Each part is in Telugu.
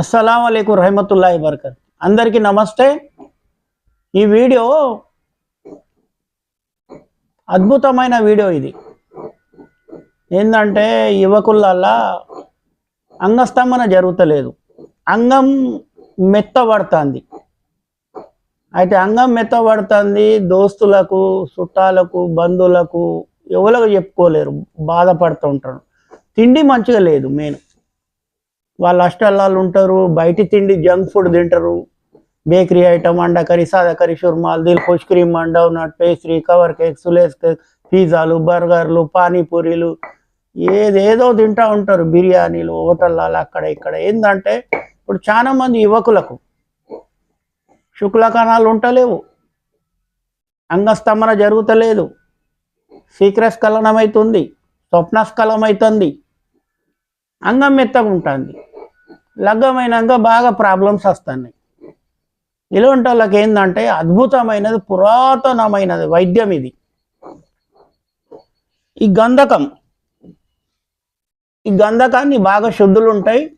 అస్సలం అయికు రహమతుల్లా బర్కత్ అందరికీ నమస్తే. ఈ వీడియో అద్భుతమైన వీడియో ఇది. ఏంటంటే యువకులల్లా అంగస్తంభన జరుగుతలేదు. అంగం మెత్తబడుతుంది. అయితే అంగం మెత్తబడుతుంది దోస్తులకు చుట్టాలకు బంధువులకు ఎవరికి చెప్పుకోలేరు. బాధపడుతూ ఉంటారు తిండి మంచిగా లేదు మెయిన్. వాళ్ళు అష్టల్లాలు ఉంటారు బయటి తిండి జంక్ ఫుడ్ తింటారు. బేకరీ ఐటమ్ అండ కర్రీ సాదా కర్రీ షుర్మాలు దీని ఖుష్ క్రీమ్ అండవ్ నట్ పేస్ట్రీ కవర్ కేక్స్ లేస్ కేక్ పిజ్జాలు బర్గర్లు పానీపూరీలు ఏదేదో తింటా ఉంటారు. బిర్యానీలు హోటళ్ళలో అక్కడ ఇక్కడ. ఏంటంటే ఇప్పుడు చాలా మంది యువకులకు శుక్లకణాలు ఉంటలేవు అంగస్తంభన జరుగుతలేదు. శీఘ్రస్ఖలనం అవుతుంది స్వప్నస్ఖలం అవుతుంది అంగం మెత్తగా ఉంటుంది లగ్గమైనాక బాగా ప్రాబ్లమ్స్ వస్తున్నాయి. ఇలాంటి వాళ్ళకి ఏంటంటే అద్భుతమైనది పురాతనమైనది వైద్యం ఇది. ఈ గంధకం ఈ గంధకాన్ని బాగా శుద్ధులు ఉంటాయి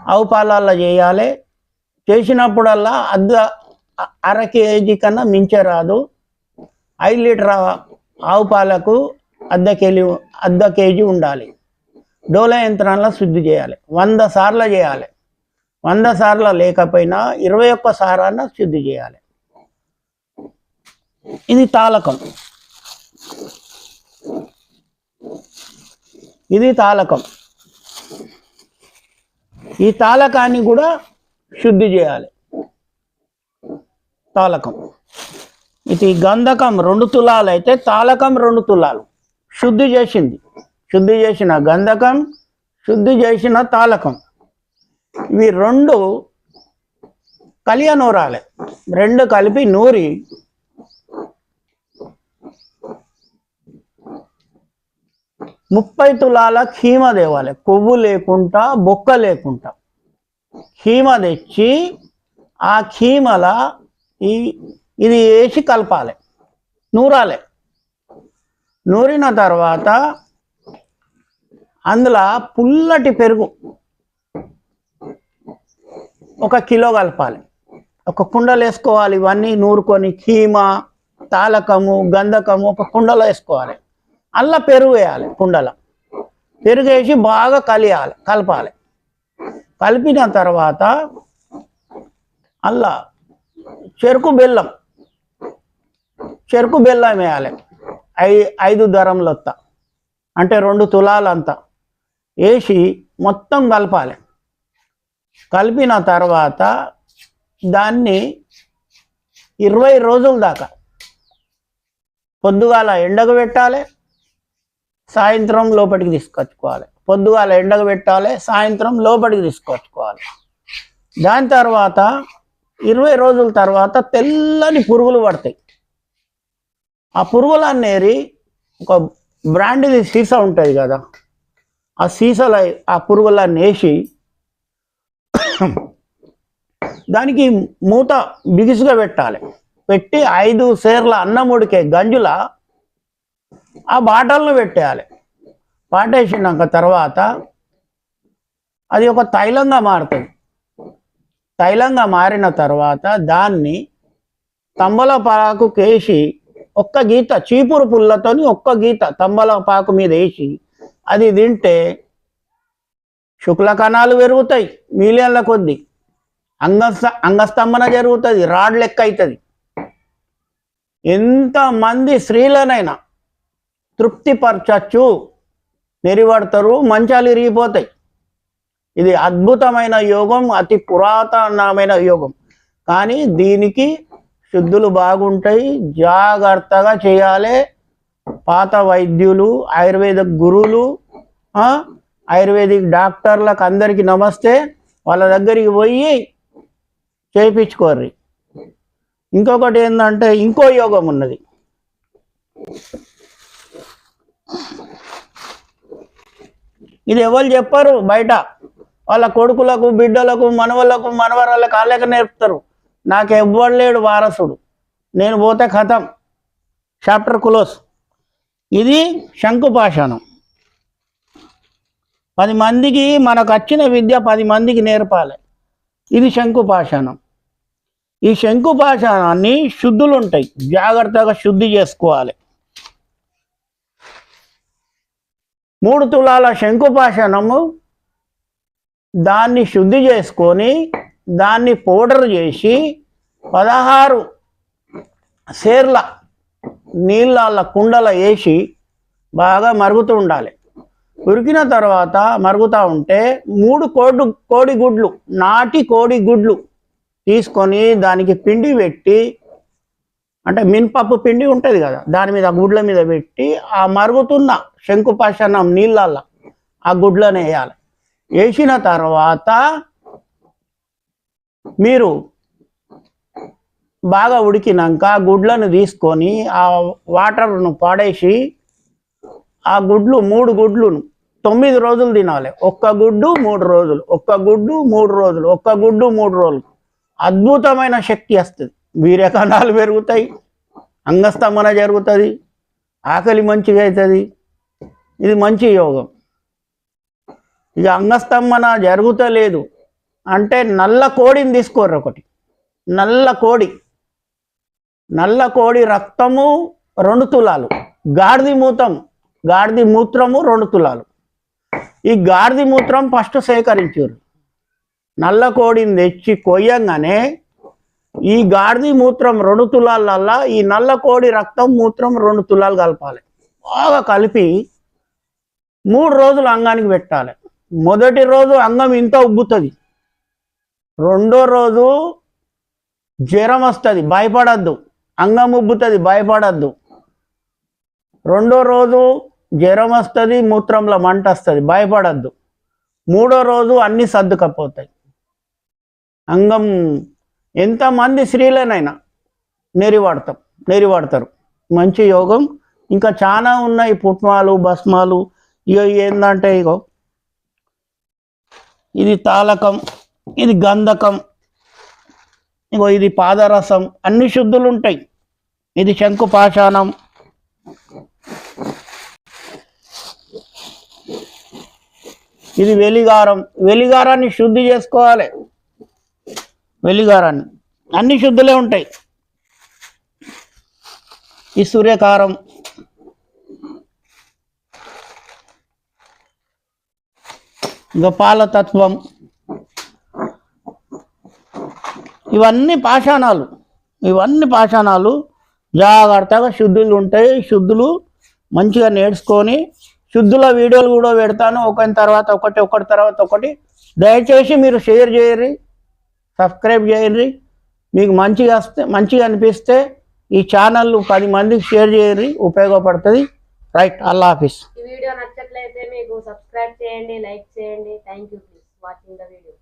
ఆవు పాలల్లో చేయాలి. చేసినప్పుడల్లా అద్ద అర కేజీ కన్నా మించే రాదు. ఐదు లీటర్ ఆవు పాలకు అర్ధ కేజీ అర్ధ కేజీ ఉండాలి. డోలా యంత్రాల్లో శుద్ధి చేయాలి. వంద సార్లు చేయాలి. వంద సార్లు లేకపోయినా ఇరవై ఒక్క సారాన్న శుద్ధి చేయాలి. ఇది తాలకం. ఇది తాలకం. ఈ తాలకాన్ని కూడా శుద్ధి చేయాలి. తాలకం. ఇది గంధకం రెండు తులాలు అయితే తాలకం రెండు తులాలు. శుద్ధి చేసింది. శుద్ధి చేసిన గంధకం శుద్ధి చేసిన తాలకం. ఇవి రెండు కలియ నూరాలి రెండు కలిపి నూరి. ముప్పై తులాల కీమ దేవాలి కొవ్వు లేకుండా బొక్క లేకుండా. కీమ తెచ్చి ఆ ఖీమల ఈ ఇది వేసి కలపాలి. నూరాలి. నూరిన తర్వాత అందులో పుల్లటి పెరుగు ఒక కిలో కలపాలి. ఒక కుండలు వేసుకోవాలి. ఇవన్నీ నూరుకొని కీమ తాలకము గంధకము ఒక కుండలో వేసుకోవాలి. అల్ల పెరుగు వేయాలి కుండలో. పెరుగు వేసి బాగా కలియాలి కలపాలి. కలిపిన తర్వాత అల్ల చెరుకు బెల్లం చెరుకు బెల్లం వేయాలి. ఐ ఐదు ధరములొత్త అంటే రెండు తులాలంతా. వేసి మొత్తం కలపాలి. కలిపిన తర్వాత దాన్ని ఇరవై రోజుల దాకా పొద్దుగాల ఎండకు పెట్టాలి సాయంత్రం లోపలికి తీసుకొచ్చుకోవాలి. పొద్దుగాల ఎండకు పెట్టాలి సాయంత్రం లోపలికి తీసుకొచ్చుకోవాలి. దాని తర్వాత ఇరవై రోజుల తర్వాత తెల్లని పురుగులు పడతాయి. ఆ పురుగులన్నేరి ఒక బ్రాండ్ది సీసా ఉంటుంది కదా ఆ సీసాల ఆ పురుగులా నేసి దానికి మూత బిగుసుగా పెట్టాలి. పెట్టి ఐదు సేర్ల అన్నం ఉడికే గంజుల ఆ బాటలను పెట్టేయాలి. పాటేసినాక తర్వాత అది ఒక తైలంగా మారుతుంది. తైలంగా మారిన తర్వాత దాన్ని తంబలపాకు కేసి ఒక్క గీత చీపురు పుల్లతోని ఒక్క గీత తంబలపాకు మీద వేసి అది తింటే శుక్ల కణాలు పెరుగుతాయి మిలియన్ల కొద్దీ. అంగస్త అంగస్తంభన జరుగుతుంది రాడ్ లెక్క అవుతుంది ఎంతమంది స్త్రీలనైనా తృప్తిపరచచ్చు నెరివడతారు మంచాలు ఇరిగిపోతాయి ఇది అద్భుతమైన యోగం అతి పురాతనమైన యోగం. కానీ దీనికి శుద్ధులు బాగుంటాయి జాగ్రత్తగా చేయాలి పాత వైద్యులు ఆయుర్వేద గురువులు ఆయుర్వేదిక్ డాక్టర్లకు అందరికీ నమస్తే. వాళ్ళ దగ్గరికి పోయి చేయించుకోర్రి. ఇంకొకటి ఏంటంటే ఇంకో యోగం ఉన్నది. ఇది ఎవరు చెప్పరు? బయట వాళ్ళ కొడుకులకు బిడ్డలకు మనవలకు మనవరాలకు వాళ్ళకి నేర్పుతారు. నాకు ఎవ్వడు లేడు వారసుడు. నేను పోతే కథం. చాప్టర్ క్లోజ్ ఇది శంకుపాషాణం. పది మందికి మనకు వచ్చిన విద్య పది మందికి నేర్పాలి. ఇది శంకుపాషాణం. ఈ శంకుపాషాణాన్ని శుద్ధులు ఉంటాయి. జాగ్రత్తగా శుద్ధి చేసుకోవాలి. మూడు తులాల శంకుపాషాణము దాన్ని శుద్ధి చేసుకొని దాన్ని పౌడర్ చేసి పదహారు సేర్ల నీళ్ళ కుండల వేసి బాగా మరుగుతూ ఉండాలి. ఉరికిన తర్వాత మరుగుతూ ఉంటే మూడు కోడి కోడి గుడ్లు నాటి కోడి గుడ్లు తీసుకొని దానికి పిండి పెట్టి అంటే మినపప్పు పిండి ఉంటుంది కదా దాని మీద గుడ్ల మీద పెట్టి ఆ మరుగుతున్న శంకుపాషణం నీళ్ళల్లో ఆ గుడ్లను వేయాలి. వేసిన తర్వాత మీరు బాగా ఉడికినాక ఆ గుడ్లను తీసుకొని ఆ వాటర్ను పాడేసి ఆ గుడ్లు మూడు గుడ్లును తొమ్మిది రోజులు తినాలి. ఒక్క గుడ్డు మూడు రోజులు ఒక్క గుడ్డు మూడు రోజులు ఒక్క గుడ్డు మూడు రోజులు. అద్భుతమైన శక్తి వస్తుంది. వీర్యకణాలు పెరుగుతాయి అంగస్తంభన జరుగుతుంది ఆకలి మంచిగా అవుతుంది. ఇది మంచి యోగం. ఇక అంగస్తంభన జరుగుతలేదు అంటే నల్ల కోడిని తీసుకోర్రు ఒకటి. నల్ల కోడి. నల్ల కోడి రక్తము రెండు తులాలు. గాడిది మూతం గాడిది మూత్రము రెండు తులాలు. ఈ గాడిది మూత్రం ఫస్ట్ సేకరించారు. నల్ల కోడిని తెచ్చి కొయ్యంగానే ఈ గాడిది మూత్రం రెండు తులాలల్లా ఈ నల్ల కోడి రక్తం మూత్రం రెండు తులాలు కలపాలి. బాగా కలిపి మూడు రోజులు అంగానికి పెట్టాలి. మొదటి రోజు అంగం ఇంత ఉబ్బుతుంది. రెండో రోజు జ్వరం వస్తుంది. భయపడద్దు. అంగం ఉబ్బుతుంది భయపడద్దు. రెండో రోజు జ్వరం వస్తుంది మూత్రంలో మంట వస్తుంది భయపడద్దు. మూడో రోజు అన్నీ సర్దుకపోతాయి. అంగం ఎంతమంది స్త్రీలనైనా నెరివాడతాం నెరివాడతారు. మంచి యోగం. ఇంకా చాలా ఉన్నాయి పుట్మాలు భస్మాలు. ఇగో ఏంటంటే ఇగో ఇది తాలకం ఇది గంధకం. ఇగో ఇది పాదరసం. అన్ని శుద్ధులు ఉంటాయి ఇది శంకు పాషాణం. ఇది వెలిగారం. వెలిగారాన్ని శుద్ధి చేసుకోవాలి. వెలిగారాన్ని. అన్ని శుద్ధులే ఉంటాయి. ఈ సూర్యకారం. గోపాలతత్వం ఇవన్నీ పాషాణాలు. ఇవన్నీ పాషాణాలు. జాగ్రత్తగా శుద్ధులు ఉంటాయి. శుద్ధులు మంచిగా నేర్చుకొని శుద్ధుల వీడియోలు కూడా పెడతాను. ఒకరి తర్వాత ఒకటి ఒకటి తర్వాత ఒకటి. దయచేసి మీరు షేర్ చేయరు సబ్స్క్రైబ్ చేయండి. మీకు మంచిగా వస్తే మంచిగా అనిపిస్తే ఈ ఛానల్ పది మందికి షేర్ చేయరు ఉపయోగపడుతుంది. రైట్ అల్లా ఆఫీస్ ఈ వీడియో నచ్చట్లయితే మీకు సబ్స్క్రైబ్ చేయండి లైక్ చేయండి. Thank you please watching the video